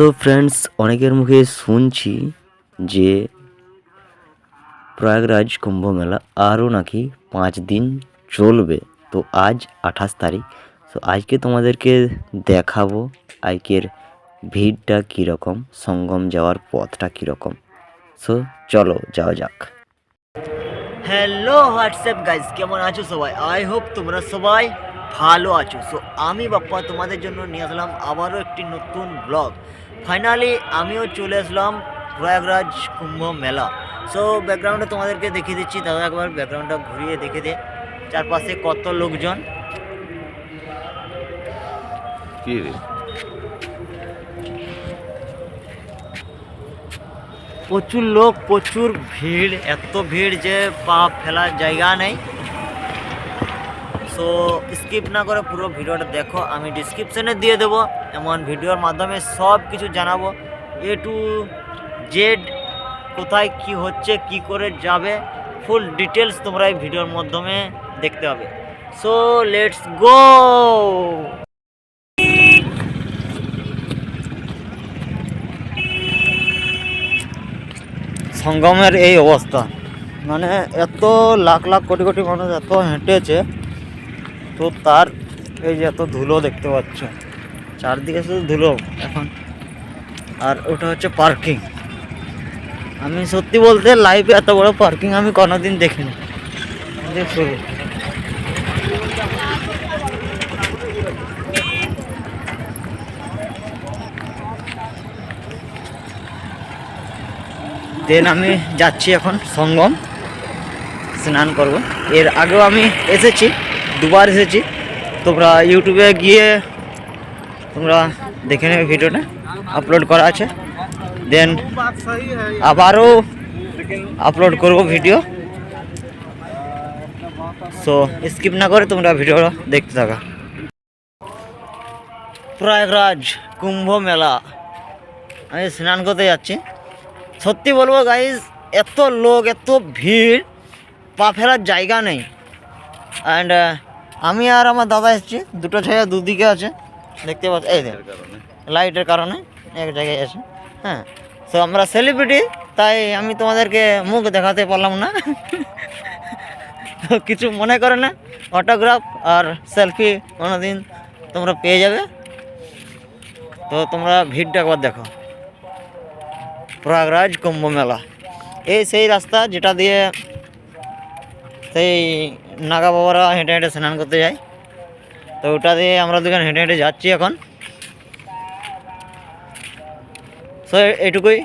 So friends অনেকের মুখে শুনছি যে প্রয়াগরাজ কুম্ভ মেলা আরও নাকি পাঁচ দিন চলবে। তো আজ আঠাশ তারিখ। তো আজকে তোমাদেরকে দেখাবো আজকের ভিড়টা কীরকম, সঙ্গম যাওয়ার পথটা কীরকম। সো চলো, যাওয়া যাক। হ্যালো হোয়াটসঅ্যাপ গাইজ কেমন আছো সবাই? আই হোপ তোমরা সবাই ভালো আছো। সো আমি বাপ্পা তোমাদের জন্য নিয়ে আসলাম আবারও একটি নতুন ব্লগ ফাইনালি আমিও চলে আসলাম প্রয়াগরাজ কুম্ভ মেলা। সো ব্যাকগ্রাউন্ডে তোমাদেরকে দেখিয়ে দিচ্ছি দাদা একবার ব্যাকগ্রাউন্ডটা ঘুরিয়ে দেখে দে। চারপাশে কত লোকজন? কি রে? প্রচুর লোক প্রচুর ভিড় এত ভিড় যে পা ফেলার জায়গা নেই। সো স্কিপ না করে পুরো ভিডিওটা দেখো, আমি ডিসক্রিপশনে দিয়ে দেবো, এমন ভিডিওর মাধ্যমে সব কিছু জানাব। এ টু জেড কোথায় কি হচ্ছে, কি করে যাবে ফুল ডিটেলস তোমরা এই ভিডিওর মাধ্যমে দেখতে হবে সো লেটস গো সঙ্গমের এই অবস্থা। মানে এত লাখ লাখ কোটি কোটি মানুষ এত হেঁটেছে তো তার এই যে এত ধুলো দেখতে পাচ্ছ। চারদিকে শুধু ধুলো এখন। আর ওটা হচ্ছে পার্কিং আমি সত্যি বলতে লাইফে এত বড় পার্কিং আমি কোনোদিন দেখিনি। দেখ দেন আমি যাচ্ছি এখন সঙ্গম। স্নান করব। এর আগেও আমি এসেছি। দুবার এসেছি। তোমরা ইউটিউবে গিয়ে তোমরা দেখে নেবে ভিডিওটা আপলোড করা আছে। দেন আবারও আপলোড করব ভিডিও সো স্কিপ না করে তোমরা ভিডিও দেখতে থাকা। প্রয়াগরাজ কুম্ভ মেলা। আমি স্নান করতে যাচ্ছি। সত্যি বলব গাইজ এত লোক, এত ভিড়, পা ফেলার জায়গা নেই। অ্যান্ড আমি আর আমার দাদা এসেছি, দুটো ছায়া দুদিকে আছে, দেখতে পাচ্ছি এই দেখ লাইটের কারণে এক জায়গায় আছে হ্যাঁ। তো আমরা সেলিব্রিটি তাই আমি তোমাদেরকে মুখ দেখাতে পারলাম না। তো কিছু মনে করে না অটোগ্রাফ আর সেলফি কোনোদিন তোমরা পেয়ে যাবে। তো তোমরা ভিড়টা একবার দেখো। প্রয়াগরাজ কুম্ভ মেলা। এই সেই রাস্তা যেটা দিয়ে সেই নাগা বাবারা হেঁটে হেঁটে স্নান করতে যায়। তো ওটা দিয়ে আমরা দুজন হেঁটে হেঁটে যাচ্ছি এখন। সো এটুকুই।